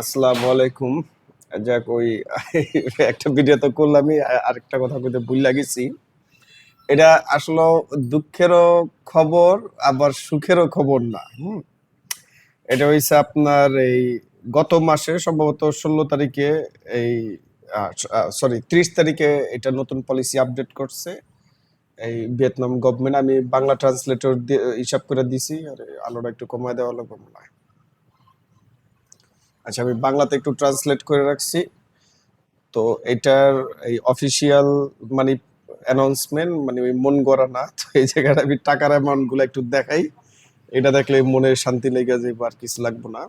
আসসালামু আলাইকুম। যাক, ওই একটা ভিডিও তো করলামই আরেকটা কথা কইতে ভুল লাগিছি। এটা আসলে দুঃখেরও খবর, আবার সুখেরও খবর না, হুম? এটা হইছে আপনার এই গত মাসে, সম্ভবত ষোলো তারিখে এই সরি ত্রিশ তারিখে এটা নতুন পলিসি আপডেট করছে। এই ভিয়েতনাম গভর্নমেন্ট আমি বাংলা ট্রান্সলেটর হিসাব করে দিছি, আর আলোটা একটু কমায় দেওয়া মনে হয়। আচ্ছা আমি বাংলাতে একটু ট্রান্সলেট করে রাখছি। তো এটার এই অফিসিয়াল মানে অ্যানাউন্সমেন্ট মানে ওই মন গড়া না তো এই জায়গাটা আমি টাকার অ্যামাউন্টগুলো একটু দেখাই। এটা দেখলে মনে শান্তি লেগে যাবে আর কিছু লাগবো না।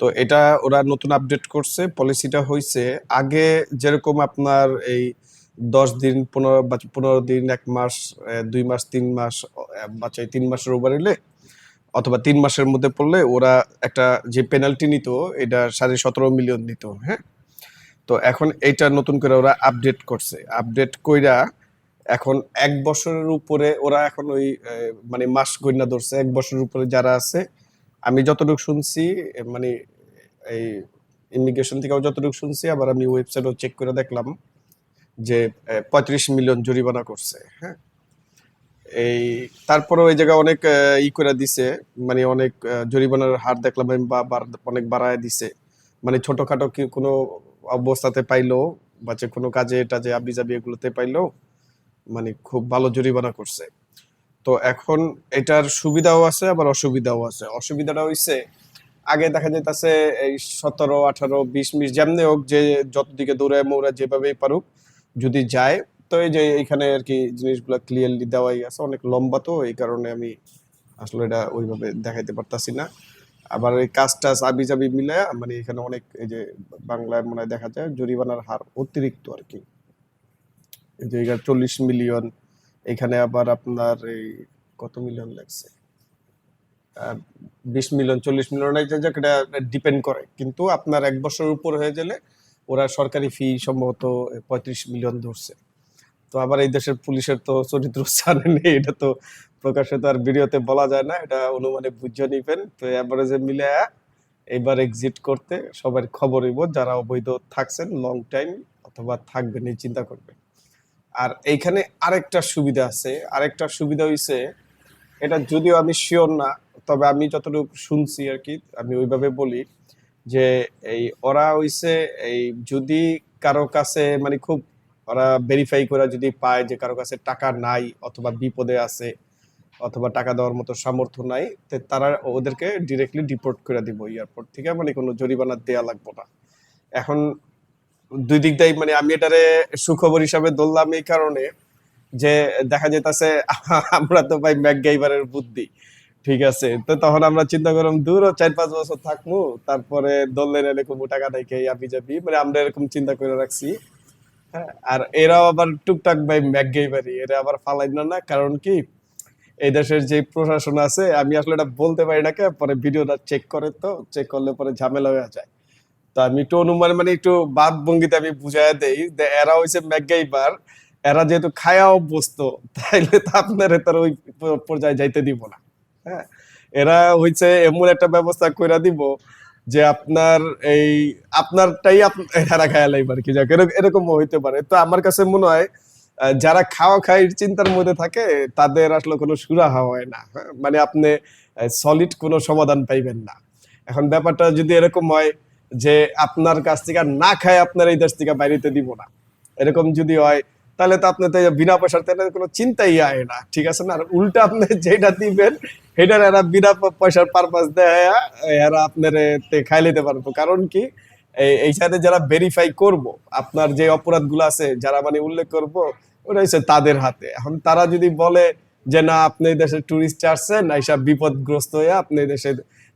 তো এটা ওরা নতুন আপডেট করছে পলিসিটা হয়েছে আগে যেরকম আপনার এই দশ দিন, পনেরো বা পনেরো দিন, এক মাস দুই মাস, তিন মাস বাচ্চায় তিন মাসের ওভার এলে অথবা তিন মাসের মধ্যে পড়লে ওরা একটা যে পেনাল্টি নিত, এটা সাড়ে সতেরো মিলিয়ন নিত হ্যাঁ? তো এখন এইটা নতুন করে ওরা আপডেট করছে। আপডেট কইরা এখন এক বছরের উপরে ওরা এখন ওই মানে মাস গণ্যা ধরছে, এক বছরের উপরে যারা আছে, আমি যতটুকু শুনছি মানে এই ইমিগ্রেশন থেকেও যতটুকু শুনছি, আবার আমি ওয়েবসাইটও চেক করে দেখলাম যে পঁয়ত্রিশ মিলিয়ন জরিমানা করছে হ্যাঁ? এই তারপরে ওই জায়গায় অনেক ই করে দিছে মানে অনেক জরিমানার হার দেখলাম, আমি বা- অনেক বাড়ায় দিছে। মানে ছোটখাটো কি, কোনো অবস্থাতে পাইলো বা যে কোনো কাজে টাজে আবি জাবি এগুলোতে পাইলো মানে খুব ভালো জরিমানা করছে। তো এখন এটার সুবিধাও আছে, আবার অসুবিধাও আছে। অসুবিধাটা হইছে, আগে দেখা যাইতাছে এই সতেরো, আঠারো, বিশ মিশ যেমনি হোক, যে যত দিকে দৌড়ায় মৌরা যেভাবেই পারুক, যদি যায় তো এই যে এখানে আর কি জিনিসগুলো ক্লিয়ারলি দেওয়াই আছে, অনেক লম্বা তো, এই কারণে আমি আসলে এটা ওইভাবে দেখাইতে পারতাছি না। আবার এই কাজ টাজ আবি জাবি মিলে মানে এখানে অনেক এই যে বাংলায় মনে হয় দেখা যায় জরিমানার হার অতিরিক্ত আর কি। এই যে এখানে চল্লিশ মিলিয়ন, এখানে আবার আপনার এই কত মিলিয়ন লাগছে? বিশ মিলিয়ন, চল্লিশ মিলিয়ন এটা ডিপেন্ড করে। কিন্তু আপনার এক বছরের উপর হয়ে গেলে ওরা সরকারি ফি সম্ভবত পঁয়ত্রিশ মিলিয়ন ধরছে। তো আবার এই দেশের পুলিশের তো চরিত্র জানে নেই, এটা তো প্রকাশে তো আর ভিডিওতে বলা যায় না, এটা অনুমানে বুঝে নিবেন। তো অ্যাভারেজে মিলে এবার এক্সিট করতে সবার খবর হইব, যারা অবৈধ থাকছেন লং টাইম অথবা থাকবেন এই চিন্তা করবেন। আর এইখানে আরেকটা সুবিধা আছে, আরেকটা সুবিধা হইছে, এটা যদিও আমি শিওর না, তবে আমি যতটুকু শুনছি আর কি, আমি ওইভাবে বলি যে এই ওরা হইছে এই যদি কারও কাছে মানে খুব ওরা ভেরিফাই করে যদি পায় যে কারও কাছে টাকা নাই অথবা বিপদে আছে অথবা টাকা দেওয়ার মতো সামর্থ্য নাই তারা ওদেরকে ডিরেক্টলি ডিপোর্ট করে দিব এয়ারপোর্ট থেকে। মানে কোনো জরিমানা দেয়া লাগবে না। এখন দুই দিক দিয়ে মানে আমি এটারে সুখবর হিসাবে ধরলাম এই কারণে যে দেখা যেতেছে আমরা তো ভাই ম্যাকগাইভারের বুদ্ধি, ঠিক আছে? তো তখন আমরা চিন্তা করলাম, দূর চার পাঁচ বছর থাকব, তারপরে দলের এরকম টাকা খেয়ে আবি যাবি। মানে আমরা এরকম চিন্তা করে রাখছি। আর এরাও আবার টুকটাক ভাই ম্যাকগাইভারি এরা আবার ফালাই না কারণ কি? এই দেশের যে প্রশাসন আছে, আমি আসলে এটা বলতে পারি না পরে ভিডিওটা চেক করে তো চেক করলে পরে ঝামেলা হয়ে যায়। তো আমি একটু অনুমান মানে একটু বাদ ভঙ্গিতে আমি বুঝাই দেই যে এরা হইছে ম্যাকগাইভার এরা যেহেতু খায়া অভ্যস্ত, তাইলে তো আপনার তার ওই পর্যায়ে যাইতে দিব না। হ্যাঁ এরা হইছে এমন একটা ব্যবস্থা কইরা দিব যে আপনার এই, আপনারটাই আপ- এরা খায়া লাইব আর কি। যাক এরকম হইতে পারে। তো আমার কাছে মনে হয় যারা খাওয়া খাই চিন্তার মধ্যে থাকে, তাদের আসলে কোনো সুরাহা হয় না। হ্যাঁ? মানে আপনি সলিড কোনো সমাধান পাইবেন না। এখন ব্যাপারটা যদি এরকম হয় যে আপনার কাছ থেকে না খায় আপনার এই দেশ থেকে বাইরেতে দিব না। এরকম যদি হয় তাহলে তো আপনি তো বিনা পয়সার তেলে কোনো চিন্তাই আয় না, ঠিক আছে না? আর উল্টা আপনি যেটা দিবেন, সেটার এরা বিনা পয়সার পারপাস দেয়, এরা আপনার খাই নিতে পারব। কারণ কি, এই সাথে যারা ভেরিফাই করব, আপনার যে অপরাধগুলো আছে, যারা মানে উল্লেখ করব, ওটা হচ্ছে তাদের হাতে। এখন তারা যদি বলে যে, না, আপনি দেশে টুরিস্ট আসছেন এইসব বিপদগ্রস্ত হয়ে আপনি দেশে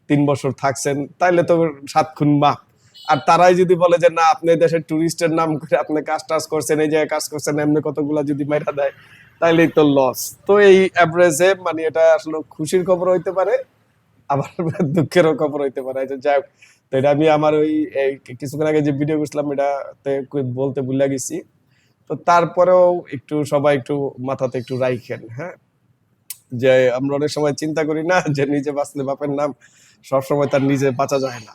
তিন বছর থাকছেন, তাইলে তো সাত খুন মাপ আর তারাই যদি বলে যে না আপনি দেশের টুরিস্টের নাম করে আপনি কাজ টাজ করছেন এই জায়গায় কাজ করছেন এমনি কতগুলা যদি মেরা দেয় তাইলেই তো লস তো এই অ্যাভারেজে মানে এটা আসলে খুশির খবর হইতে পারে আবার দুঃখেরও খবর হইতে পারে। যে যাই হোক, তো এটা আমি আমার ওই কিছুক্ষণ আগে যে ভিডিও করছিলাম এটাতে বলতে ভুলে গেছি। তো তারপরেও একটু সবাই একটু মাথাতে একটু রাইখেন হ্যাঁ? যে আমরা অনেক সময় চিন্তা করি না যে নিজে বাঁচলে বাপের নাম সবসময় তার নিজে বাঁচা যায় না।